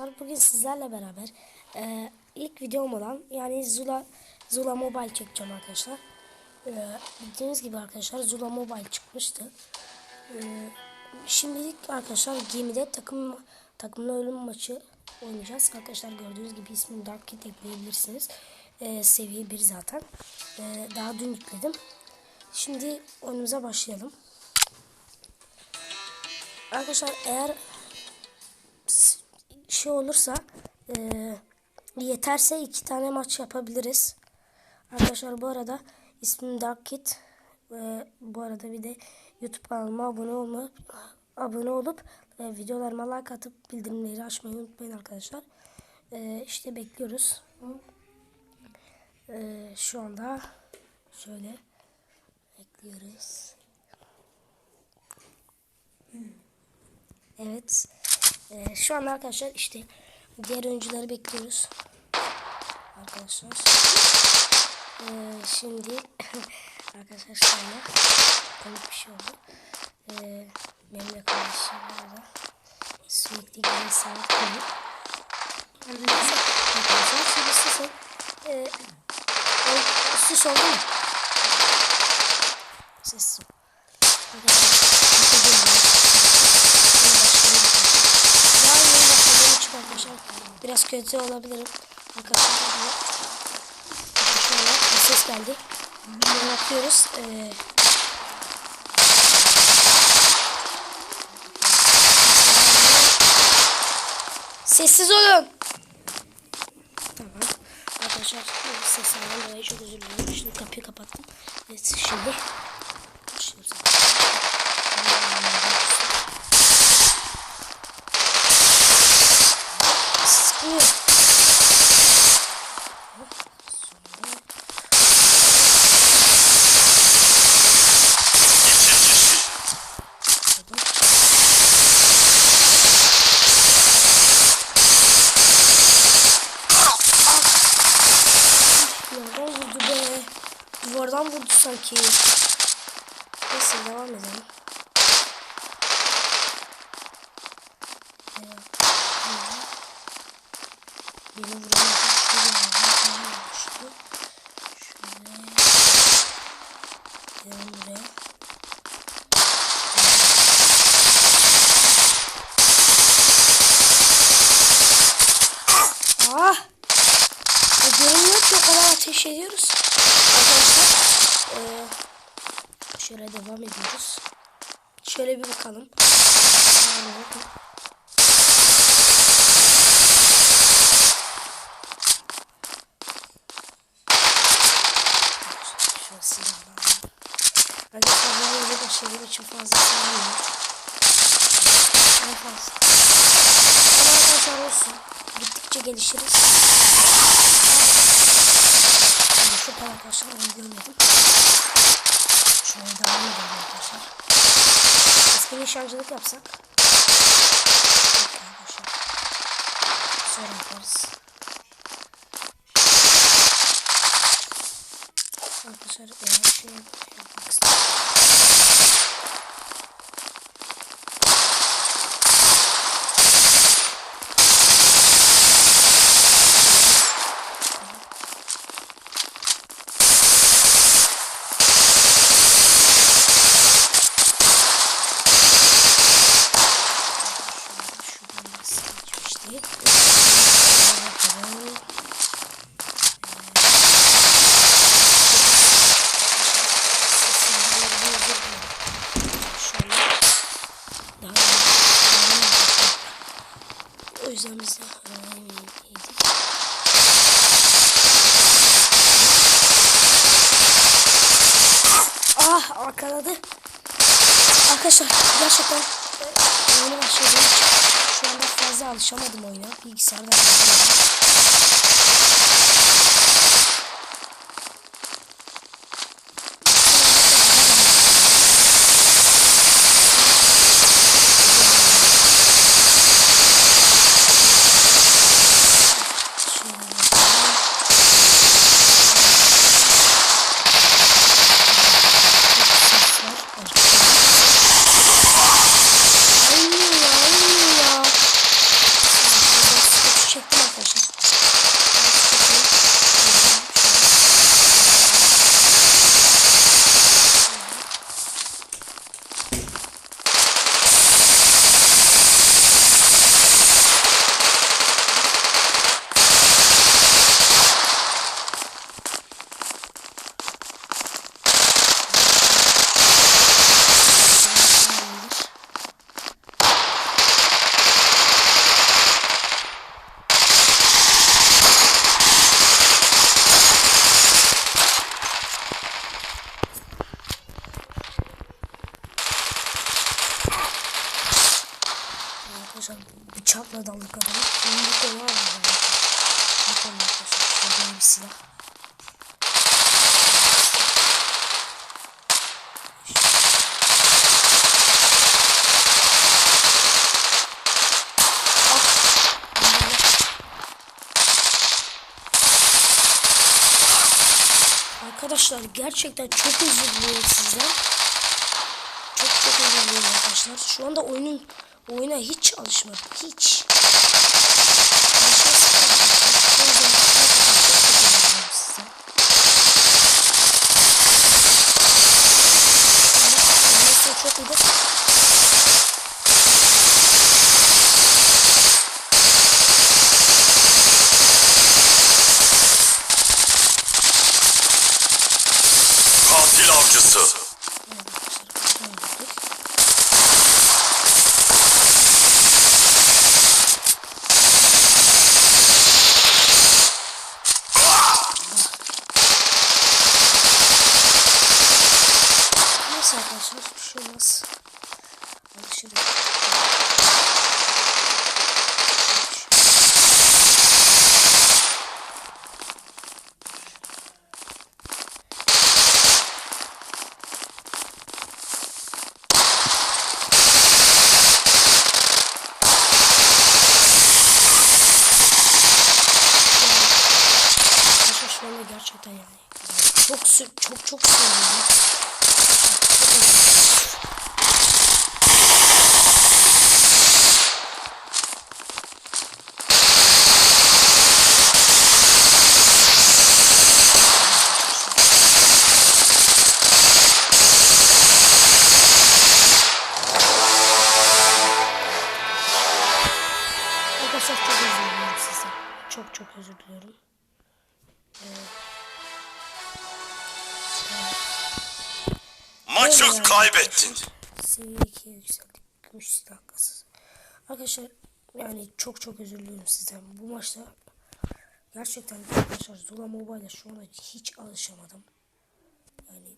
Bugün sizlerle beraber e, ilk videom olan yani Zula Zula Mobile çekeceğim arkadaşlar. E, bildiğiniz gibi arkadaşlar Zula Mobile çıkmıştı. E, şimdilik arkadaşlar gemide takım takımlı ölüm maçı oynayacağız. Arkadaşlar gördüğünüz gibi ismini Dark Kid ekleyebilirsiniz. E, seviye 1 zaten. E, daha dün yükledim. Şimdi oyunumuza başlayalım. Arkadaşlar eğer şey olursa e, yeterse iki tane maç yapabiliriz. Arkadaşlar bu arada ismim Dark Kid. E, bu arada bir de YouTube kanalıma abone olma abone olup e, videolarıma like atıp bildirimleri açmayı unutmayın arkadaşlar. E, işte bekliyoruz. E, şu anda şöyle bekliyoruz. Evet. Ee, şu anda arkadaşlar işte diğer oyuncuları bekliyoruz. Arkadaşlar. Ee, şimdi arkadaşlar anda komik bir şey oldu. Ee, benim de kardeşim burada sürekli gelen sağlık koyuyor. Arkadaşlar şimdi susun. Ee, o- sus oldu mu? Ses. Arkadaşlar. bir şey demiyorum. Daha yeni başladığım için arkadaşlar biraz kötü olabilirim. Arkadaşlar şöyle bir ses geldi. Bunu yapıyoruz. Ee, Sessiz olun. Tamam. Arkadaşlar bu seslerden dolayı çok özür dilerim. Şimdi kapıyı kapattım. Evet şimdi Vurdu sanki. Neyse devam edelim. Beni vuran şöyle devam ediyoruz. Şöyle bir bakalım. Arkadaşlar ben öyle başladığım için fazla sevmiyorum. En fazla. Ama arkadaşlar olsun. Gittikçe gelişiriz. Yani şu arkadaşlar onu görmedim. Şöyle devam edelim arkadaşlar. Eski nişancılık yapsak. Peki arkadaşlar. Sonra yaparız. Arkadaşlar eğer şey yapmak istiyorum. Şuradan nasıl geçmişti? Bakalım. O yüzden biz de. Ah arkaladı. Arkadaşlar gerçekten e, yeni için şu anda fazla alışamadım oyuna. Bilgisayarda Olmuyor ya, olmuyor ya. bakalım. Şimdi bir konu var. Bakalım arkadaşlar. Şuradan bir silah. Arkadaşlar gerçekten çok özür diliyorum sizden. Çok çok özür diliyorum arkadaşlar. Şu anda oyunun oyuna hiç alışmadım. Hiç. Avcısı. Neyse arkadaşlar bir şey olmaz. Alışırım. Sü- çok çok seviyorum. Öyle yani kaybettin. Seviye 2'ye yükseldik. Gümüş silah kasası. Arkadaşlar yani çok çok özür diliyorum sizden. Bu maçta gerçekten arkadaşlar Zola Mobile'e şu anda hiç alışamadım. Yani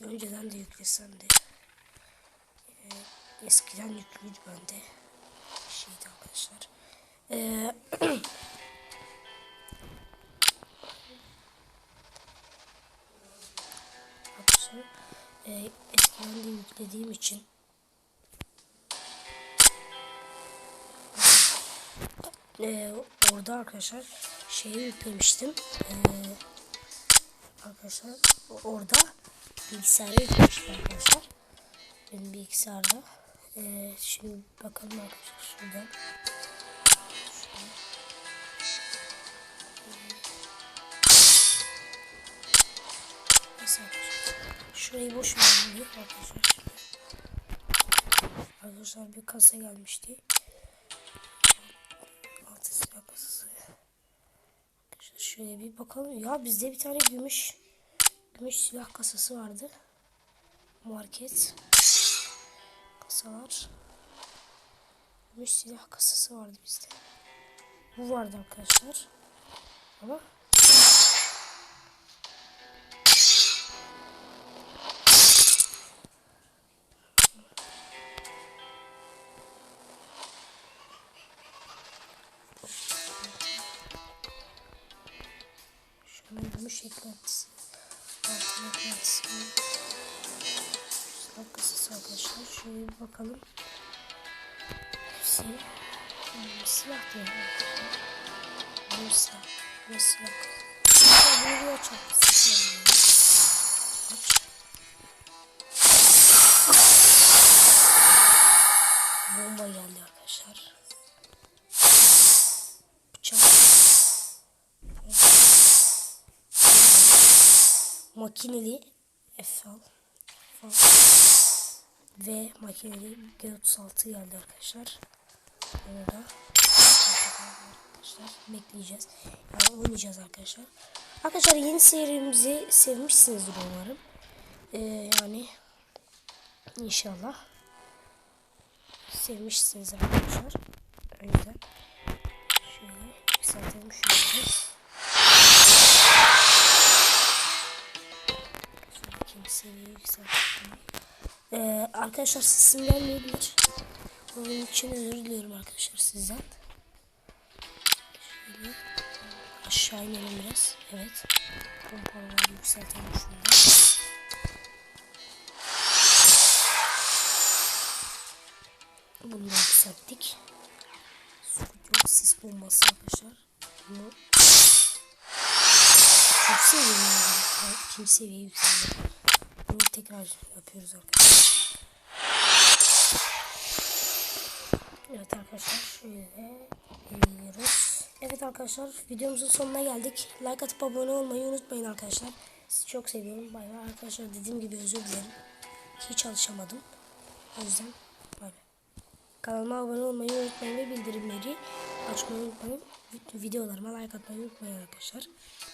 önceden de yüklesem de e, eskiden yüklüydü bende. Şeydi arkadaşlar. Eee e, eskiden de yüklediğim için. E, orada arkadaşlar şeyi yüklemiştim. E, arkadaşlar orada bilgisayara yüklemiştim arkadaşlar. Benim bilgisayarda. E, şimdi bakalım arkadaşlar şuradan Neyse. Şurayı boş verelim arkadaşlar. Arkadaşlar bir kasa gelmişti. Altı silah kasası. Arkadaşlar şöyle bir bakalım. Ya bizde bir tane gümüş gümüş silah kasası vardı. Market. Kasalar. Gümüş silah kasası vardı bizde. Bu vardı arkadaşlar. Ama Gümüş eklentisi. Altın eklentisi. Kasası arkadaşlar. Şöyle bir bakalım. Hepsi hmm, silah diyor. Bu silah. Bu silah. Bunu bir açalım. Silah. Makineli FL ve makineli G36 geldi arkadaşlar. Da arkadaşlar bekleyeceğiz. Yani oynayacağız arkadaşlar. Arkadaşlar yeni serimizi sevmişsinizdir umarım. Ee, yani inşallah sevmişsiniz arkadaşlar. Yüzden şöyle yükseltelim şöyle. Şuradaki seviyeyi yükseltelim. Ee, arkadaşlar sesim gelmeyebilir. Onun için özür diliyorum arkadaşlar sizden. Aşağı inelim biraz. Evet. Pompaları yükseltelim şunu. Bunu da yükselttik. Yok sis bombası arkadaşlar. Bunu çok seviyorum. İkinci seviye. Tekrar yapıyoruz arkadaşlar. Evet arkadaşlar şöyle geliyoruz. Evet arkadaşlar videomuzun sonuna geldik. Like atıp abone olmayı unutmayın arkadaşlar. Sizi çok seviyorum. Bay bay arkadaşlar dediğim gibi özür dilerim. Hiç çalışamadım. O yüzden bay. Kanalıma abone olmayı unutmayın ve bildirimleri açmayı unutmayın. Videolarıma like atmayı unutmayın arkadaşlar.